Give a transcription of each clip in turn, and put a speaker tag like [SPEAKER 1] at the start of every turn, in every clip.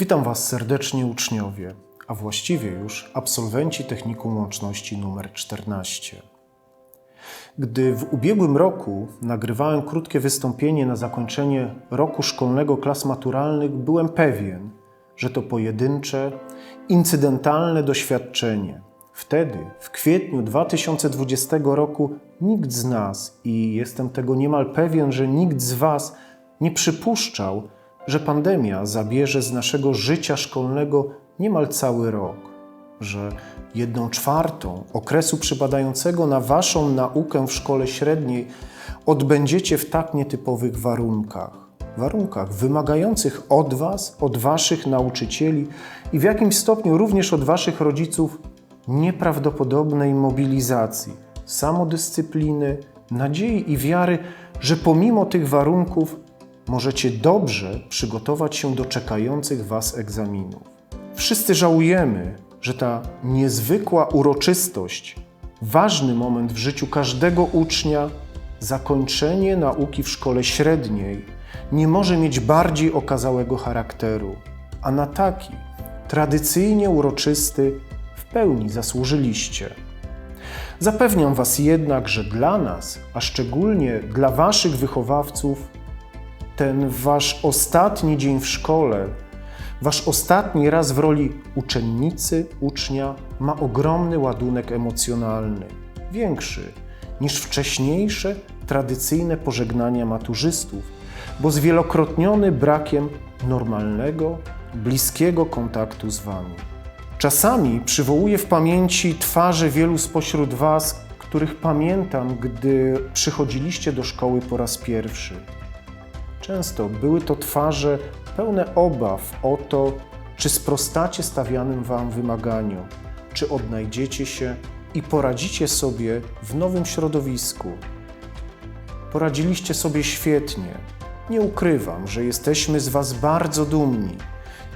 [SPEAKER 1] Witam Was serdecznie uczniowie, a właściwie już absolwenci Technikum Łączności nr 14. Gdy w ubiegłym roku nagrywałem krótkie wystąpienie na zakończenie roku szkolnego klas maturalnych, byłem pewien, że to pojedyncze, incydentalne doświadczenie. Wtedy, w kwietniu 2020 roku, nikt z nas, i jestem tego niemal pewien, że nikt z Was nie przypuszczał, że pandemia zabierze z naszego życia szkolnego niemal cały rok, że jedną czwartą okresu przypadającego na Waszą naukę w szkole średniej odbędziecie w tak nietypowych warunkach. Warunkach wymagających od Was, od Waszych nauczycieli i w jakimś stopniu również od Waszych rodziców nieprawdopodobnej mobilizacji, samodyscypliny, nadziei i wiary, że pomimo tych warunków możecie dobrze przygotować się do czekających Was egzaminów. Wszyscy żałujemy, że ta niezwykła uroczystość, ważny moment w życiu każdego ucznia, zakończenie nauki w szkole średniej, nie może mieć bardziej okazałego charakteru, a na taki tradycyjnie uroczysty w pełni zasłużyliście. Zapewniam Was jednak, że dla nas, a szczególnie dla Waszych wychowawców, ten Wasz ostatni dzień w szkole, Wasz ostatni raz w roli uczennicy, ucznia ma ogromny ładunek emocjonalny, większy niż wcześniejsze tradycyjne pożegnania maturzystów, bo zwielokrotniony brakiem normalnego, bliskiego kontaktu z Wami. Czasami przywołuję w pamięci twarze wielu spośród Was, których pamiętam, gdy przychodziliście do szkoły po raz pierwszy. Często były to twarze pełne obaw o to, czy sprostacie stawianym Wam wymaganiom, czy odnajdziecie się i poradzicie sobie w nowym środowisku. Poradziliście sobie świetnie. Nie ukrywam, że jesteśmy z Was bardzo dumni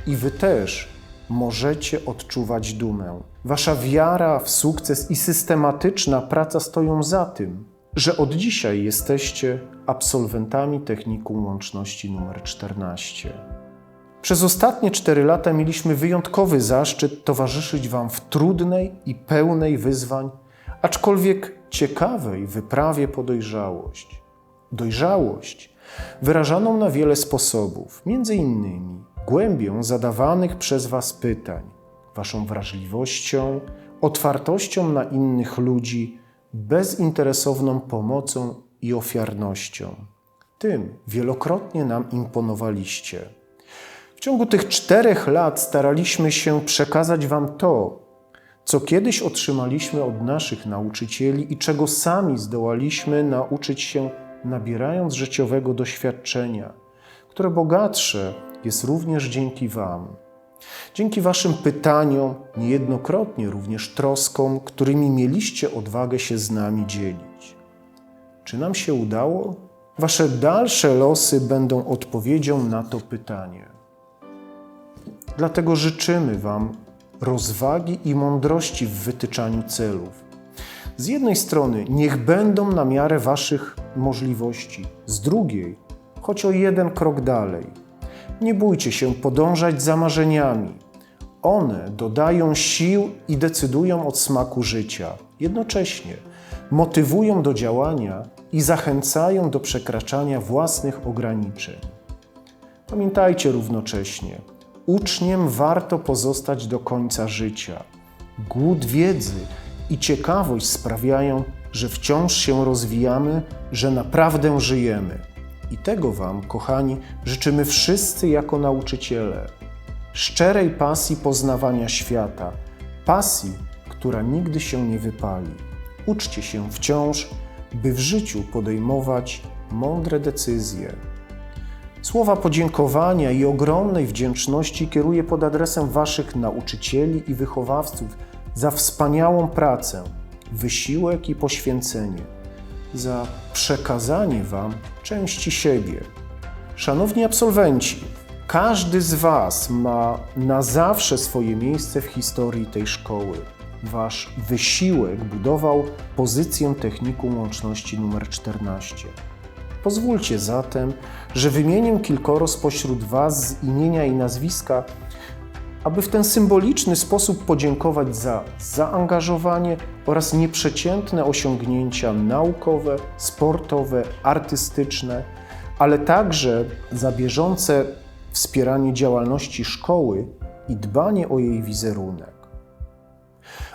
[SPEAKER 1] i Wy też możecie odczuwać dumę. Wasza wiara w sukces i systematyczna praca stoją za tym, że od dzisiaj jesteście absolwentami Technikum Łączności nr 14. Przez ostatnie cztery lata mieliśmy wyjątkowy zaszczyt towarzyszyć Wam w trudnej i pełnej wyzwań, aczkolwiek ciekawej wyprawie po dojrzałość. Dojrzałość wyrażaną na wiele sposobów, między innymi głębią zadawanych przez Was pytań, Waszą wrażliwością, otwartością na innych ludzi, bezinteresowną pomocą i ofiarnością. Tym wielokrotnie nam imponowaliście. W ciągu tych czterech lat staraliśmy się przekazać Wam to, co kiedyś otrzymaliśmy od naszych nauczycieli i czego sami zdołaliśmy nauczyć się, nabierając życiowego doświadczenia, które bogatsze jest również dzięki Wam. Dzięki Waszym pytaniom, niejednokrotnie również troskom, którymi mieliście odwagę się z nami dzielić. Czy nam się udało? Wasze dalsze losy będą odpowiedzią na to pytanie. Dlatego życzymy Wam rozwagi i mądrości w wytyczaniu celów. Z jednej strony, niech będą na miarę Waszych możliwości, z drugiej, choć o jeden krok dalej. Nie bójcie się podążać za marzeniami. One dodają sił i decydują od smaku życia. Jednocześnie motywują do działania i zachęcają do przekraczania własnych ograniczeń. Pamiętajcie równocześnie, uczniem warto pozostać do końca życia. Głód wiedzy i ciekawość sprawiają, że wciąż się rozwijamy, że naprawdę żyjemy. I tego Wam, kochani, życzymy wszyscy jako nauczyciele. Szczerej pasji poznawania świata, pasji, która nigdy się nie wypali. Uczcie się wciąż, by w życiu podejmować mądre decyzje. Słowa podziękowania i ogromnej wdzięczności kieruję pod adresem Waszych nauczycieli i wychowawców za wspaniałą pracę, wysiłek i poświęcenie, za przekazanie Wam części siebie. Szanowni absolwenci, każdy z Was ma na zawsze swoje miejsce w historii tej szkoły. Wasz wysiłek budował pozycję technikum łączności numer 14. Pozwólcie zatem, że wymienię kilkoro spośród Was z imienia i nazwiska, aby w ten symboliczny sposób podziękować za zaangażowanie oraz nieprzeciętne osiągnięcia naukowe, sportowe, artystyczne, ale także za bieżące wspieranie działalności szkoły i dbanie o jej wizerunek.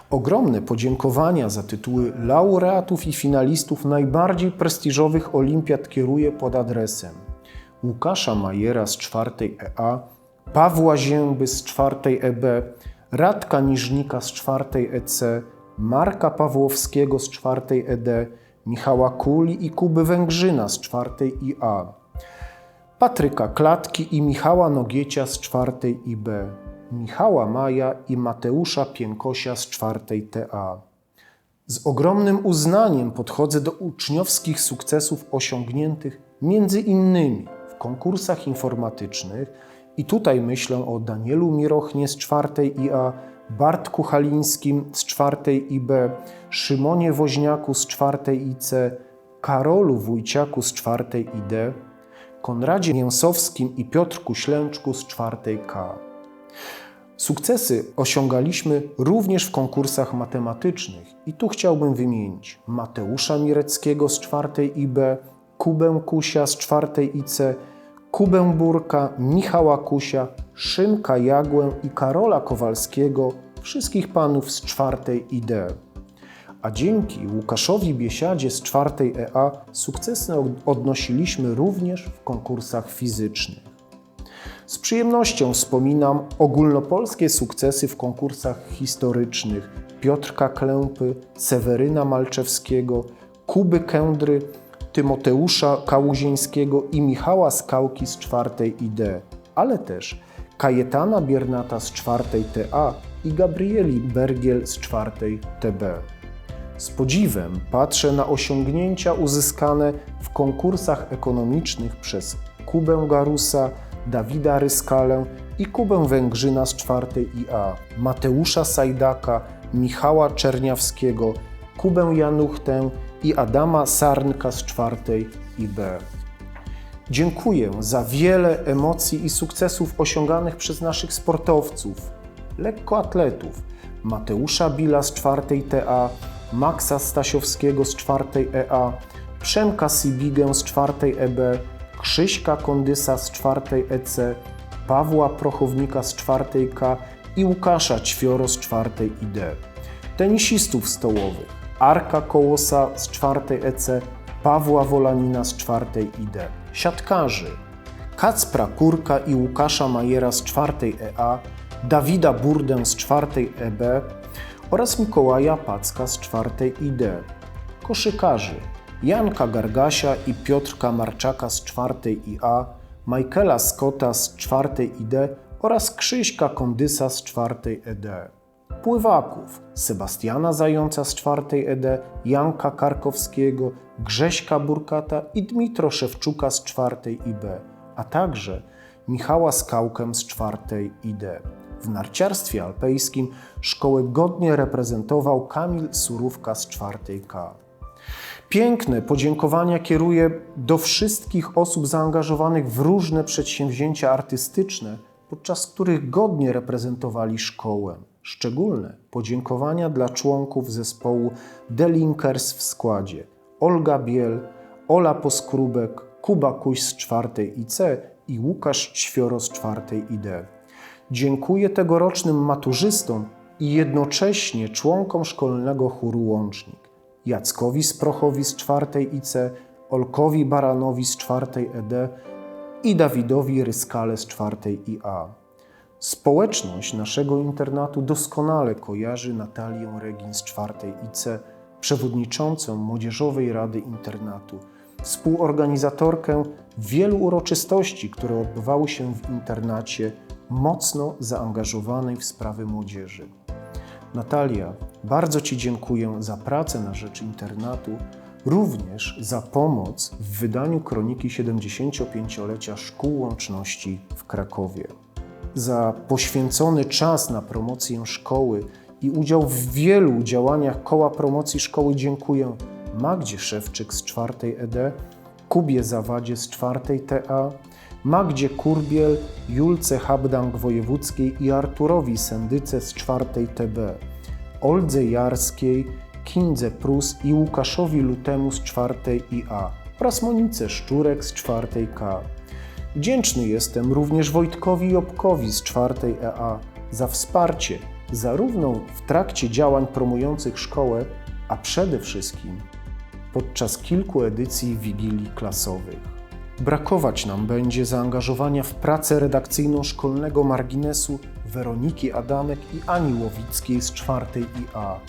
[SPEAKER 1] Ogromne podziękowania za tytuły laureatów i finalistów najbardziej prestiżowych olimpiad kieruję pod adresem Łukasza Majera z czwartej EA, Pawła Zięby z czwartej EB, Radka Niżnika z czwartej EC, Marka Pawłowskiego z czwartej ED, Michała Kuli i Kuby Węgrzyna z czwartej IA, Patryka Klatki i Michała Nogiecia z czwartej IB, Michała Maja i Mateusza Piękosia z czwartej TA. Z ogromnym uznaniem podchodzę do uczniowskich sukcesów osiągniętych między innymi w konkursach informatycznych i tutaj myślę o Danielu Mirochnie z czwartej IA, Bartku Halińskim z czwartej IB, Szymonie Woźniaku z czwartej IC, Karolu Wójciaku z czwartej ID, Konradzie Mięsowskim i Piotrku Ślęczku z czwartej K. Sukcesy osiągaliśmy również w konkursach matematycznych i tu chciałbym wymienić Mateusza Mireckiego z czwartej IB, Kubę Kusia z czwartej IC, Kubę Burka, Michała Kusia, Szymka Jagłę i Karola Kowalskiego, wszystkich panów z czwartej ID. A dzięki Łukaszowi Biesiadzie z czwartej EA sukcesy odnosiliśmy również w konkursach fizycznych. Z przyjemnością wspominam ogólnopolskie sukcesy w konkursach historycznych Piotrka Klępy, Seweryna Malczewskiego, Kuby Kędry, Tymoteusza Kałuzińskiego i Michała Skałki z czwartej ID, ale też Kajetana Biernata z czwartej TA i Gabrieli Bergiel z czwartej TB. Z podziwem patrzę na osiągnięcia uzyskane w konkursach ekonomicznych przez Kubę Garusa, Dawida Ryskalę i Kubę Węgrzyna z czwartej IA, Mateusza Sajdaka, Michała Czerniawskiego, Kubę Januchtę i Adama Sarnka z czwartej IB. Dziękuję za wiele emocji i sukcesów osiąganych przez naszych sportowców, lekkoatletów, Mateusza Bila z czwartej TA, Maxa Stasiowskiego z czwartej EA, Przemka Sibigę z czwartej EB, Krzyśka Kondysa z czwartej EC, Pawła Prochownika z czwartej K i Łukasza Ćwioro z czwartej ID. Tenisistów stołowych Arka Kołosa z czwartej EC, Pawła Wolanina z czwartej ID. Siatkarzy Kacpra Kurka i Łukasza Majera z czwartej EA, Dawida Burdę z czwartej EB oraz Mikołaja Packa z czwartej ID. Koszykarzy Janka Gargasia i Piotrka Marczaka z czwartej IA, Michaela Scotta z czwartej ID oraz Krzyśka Kondysa z czwartej ED. Pływaków Sebastiana Zająca z czwartej ED, Janka Karkowskiego, Grześka Burkata i Dmitro Szewczuka z czwartej IB, a także Michała Skałkę z czwartej ID. W narciarstwie alpejskim szkołę godnie reprezentował Kamil Surówka z czwartej K. Piękne podziękowania kieruję do wszystkich osób zaangażowanych w różne przedsięwzięcia artystyczne, podczas których godnie reprezentowali szkołę. Szczególne podziękowania dla członków zespołu Delinkers w składzie Olga Biel, Ola Poskrubek, Kuba Kuś z czwartej IC i Łukasz Ćwioro z czwartej ID. Dziękuję tegorocznym maturzystom i jednocześnie członkom szkolnego chóru Łącznik. Jackowi Sprochowi z czwartej IC, Olkowi Baranowi z czwartej ED i Dawidowi Ryskale z czwartej IA. Społeczność naszego internatu doskonale kojarzy Natalię Regin z czwartej IC, przewodniczącą Młodzieżowej Rady Internatu, współorganizatorkę wielu uroczystości, które odbywały się w internacie, mocno zaangażowanej w sprawy młodzieży. Natalia, bardzo Ci dziękuję za pracę na rzecz internatu, również za pomoc w wydaniu kroniki 75-lecia Szkół Łączności w Krakowie. Za poświęcony czas na promocję szkoły i udział w wielu działaniach Koła Promocji Szkoły dziękuję Magdzie Szewczyk z czwartej ED Kubie Zawadzie z czwartej TA, Magdzie Kurbiel, Julce Habdank Wojewódzkiej i Arturowi Sendyce z czwartej TB, Oldze Jarskiej, Kindze Prus i Łukaszowi Lutemu z czwartej IA oraz Monice Szczurek z czwartej K. Wdzięczny jestem również Wojtkowi Jobkowi z czwartej EA za wsparcie zarówno w trakcie działań promujących szkołę, a przede wszystkim podczas kilku edycji wigilii klasowych. Brakować nam będzie zaangażowania w pracę redakcyjną szkolnego marginesu Weroniki Adamek i Ani Łowickiej z czwartej IA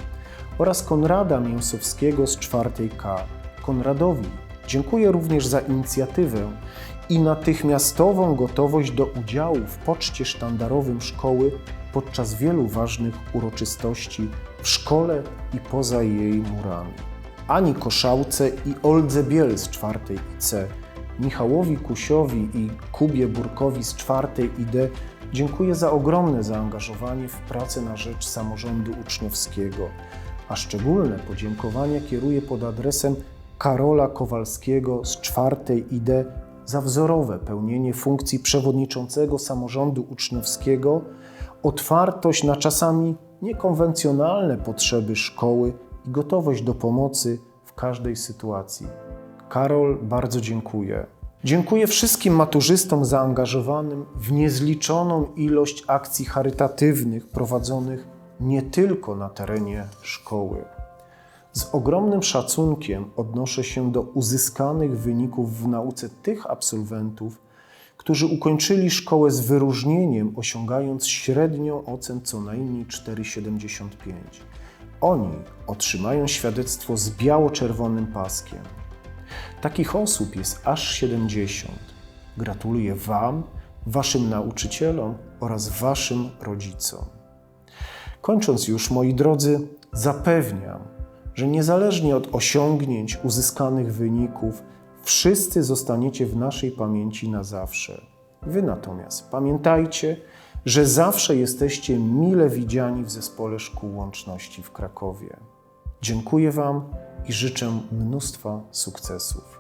[SPEAKER 1] oraz Konrada Mięsowskiego z czwartej K. Konradowi dziękuję również za inicjatywę i natychmiastową gotowość do udziału w poczcie sztandarowym szkoły podczas wielu ważnych uroczystości w szkole i poza jej murami. Ani Koszałce i Oldze Biel z czwartej IC, Michałowi Kusiowi i Kubie Burkowi z czwartej ID dziękuję za ogromne zaangażowanie w pracę na rzecz samorządu uczniowskiego, a szczególne podziękowania kieruję pod adresem Karola Kowalskiego z czwartej ID za wzorowe pełnienie funkcji przewodniczącego samorządu uczniowskiego, otwartość na czasami niekonwencjonalne potrzeby szkoły i gotowość do pomocy w każdej sytuacji. Karol, bardzo dziękuję. Dziękuję wszystkim maturzystom zaangażowanym w niezliczoną ilość akcji charytatywnych prowadzonych nie tylko na terenie szkoły. Z ogromnym szacunkiem odnoszę się do uzyskanych wyników w nauce tych absolwentów, którzy ukończyli szkołę z wyróżnieniem, osiągając średnią ocen co najmniej 4,75. Oni otrzymają świadectwo z biało-czerwonym paskiem. Takich osób jest aż 70. Gratuluję Wam, Waszym nauczycielom oraz Waszym rodzicom. Kończąc już, moi drodzy, zapewniam, że niezależnie od osiągnięć, uzyskanych wyników, wszyscy zostaniecie w naszej pamięci na zawsze. Wy natomiast pamiętajcie, że zawsze jesteście mile widziani w zespole szkół łączności w Krakowie. Dziękuję Wam i życzę mnóstwa sukcesów.